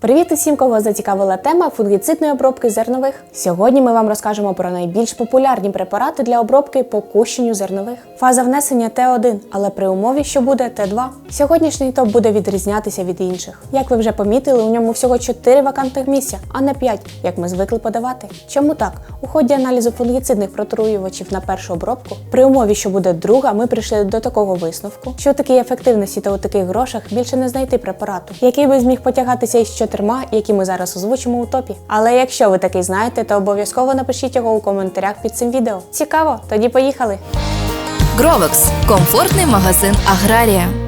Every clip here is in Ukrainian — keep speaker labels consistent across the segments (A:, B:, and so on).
A: Привіт усім, кого зацікавила тема фунгіцидної обробки зернових. Сьогодні ми вам розкажемо про найбільш популярні препарати для обробки по кущенню зернових. Фаза внесення Т1, але при умові, що буде Т2. Сьогоднішній топ буде відрізнятися від інших. Як ви вже помітили, у ньому всього 4 вакантних місця, а не 5, як ми звикли подавати. Чому так? У ході аналізу фунгіцидних протруювачів на першу обробку, при умові, що буде друга, ми прийшли до такого висновку, що у такій ефективності та у таких грошах більше не знайти препарату, який би зміг потягатися із чотирма, які ми зараз озвучимо у топі. Але якщо ви такий знаєте, то обов'язково напишіть його у коментарях під цим відео. Цікаво, тоді поїхали!
B: Гровекс комфортний магазин Аграрія.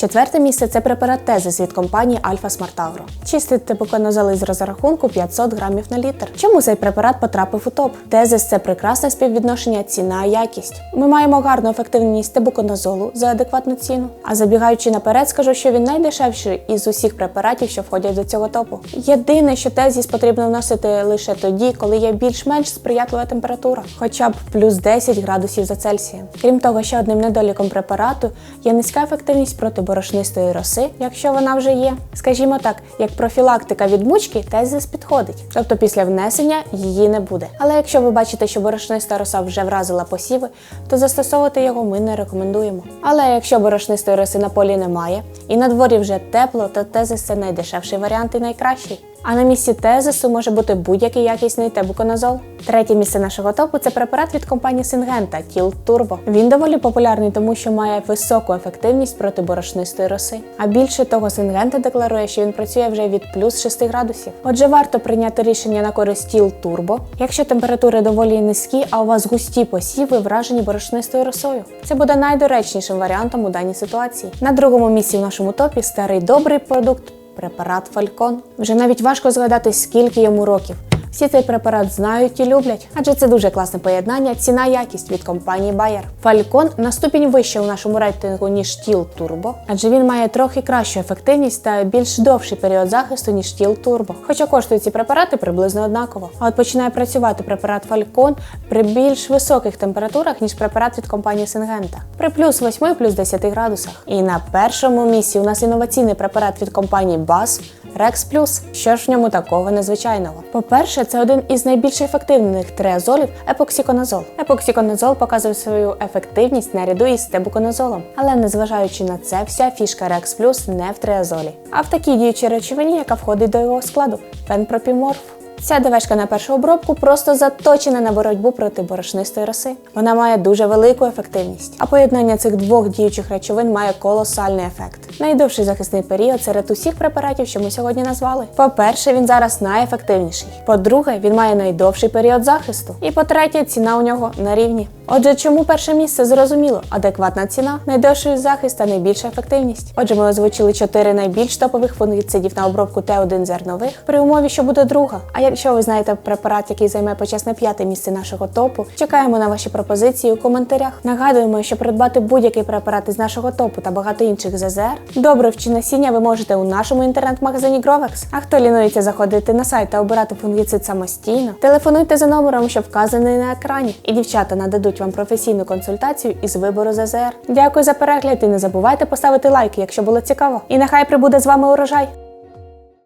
A: Четверте місце це препарат Тезис від компанії Альфа Смартагро. Чистий тибуконозол із розрахунку 500 грамів на літр. Чому цей препарат потрапив у топ? Тезис це прекрасне співвідношення ціна-якість. Ми маємо гарну ефективність тибуконозолу за адекватну ціну. А забігаючи наперед, скажу, що він найдешевший із усіх препаратів, що входять до цього топу. Єдине, що тезіс потрібно вносити лише тоді, коли є більш-менш сприятлива температура, хоча б плюс 10 градусів за Цельсієм. Крім того, ще одним недоліком препарату є низька ефективність проти борошнистої роси, якщо вона вже є. Скажімо так, як профілактика від мучки, тезис підходить, тобто після внесення її не буде. Але якщо ви бачите, що борошниста роса вже вразила посіви, то застосовувати його ми не рекомендуємо. Але якщо борошнистої роси на полі немає і на дворі вже тепло, то тезис це найдешевший варіант і найкращий. А на місці тезису може бути будь-який якісний тебуконазол. Третє місце нашого топу це препарат від компанії Сингента Тіл Турбо. Він доволі популярний, тому що має високу ефективність проти борошнистої роси. А більше того, Сингента декларує, що він працює вже від плюс 6 градусів. Отже, варто прийняти рішення на користь Тіл Турбо, якщо температури доволі низькі, а у вас густі посіви вражені борошнистою росою. Це буде найдоречнішим варіантом у даній ситуації. На другому місці в нашому топі старий добрий продукт препарат Фалькон. Вже навіть важко згадати, скільки йому років. Всі цей препарат знають і люблять, адже це дуже класне поєднання ціна якість від компанії Bayer. Фалькон на ступінь вище у нашому рейтингу, ніж Тіл Турбо, адже він має трохи кращу ефективність та більш довший період захисту, ніж Тіл Турбо. Хоча коштують ці препарати приблизно однаково. А от починає працювати препарат Фалькон при більш високих температурах, ніж препарат від компанії Сингента, при плюс 8 плюс 10 градусах. І на першому місці у нас інноваційний препарат від компанії BASF Rex Плюс. Що ж в ньому такого незвичайного? По-перше, це один із найбільш ефективних триазолів епоксиконазол. Епоксиконазол показує свою ефективність наряду із стебуконазолом. Але незважаючи на це, вся фішка Рекс Плюс не в триазолі, а в такій діючій речовині, яка входить до його складу фенпропіморф. Ця довешка на першу обробку просто заточена на боротьбу проти борошнистої роси. Вона має дуже велику ефективність, а поєднання цих двох діючих речовин має колосальний ефект. Найдовший захисний період серед усіх препаратів, що ми сьогодні назвали. По-перше, він зараз найефективніший. По-друге, він має найдовший період захисту. І по-третє, ціна у нього на рівні. Отже, чому перше місце зрозуміло? Адекватна ціна, найдовший захист та найбільша ефективність. Отже, ми озвучили чотири найбільш топових фунгіцидів на обробку Т1 зернових при умові, що буде друга. А якщо ви знаєте препарат, який займе почесне п'яте місце нашого топу, чекаємо на ваші пропозиції у коментарях. Нагадуємо, що придбати будь-який препарат із нашого топу та багато інших ЗЗР, добрив чи насіння ви можете у нашому інтернет-магазині Grovex. А хто лінується заходити на сайт та обирати фунгіцид самостійно, телефонуйте за номером, що вказаний на екрані, і дівчата нададуть вам професійну консультацію із вибору ЗЗР. Дякую за перегляд і не забувайте поставити лайк, якщо було цікаво. І нехай прибуде з вами урожай!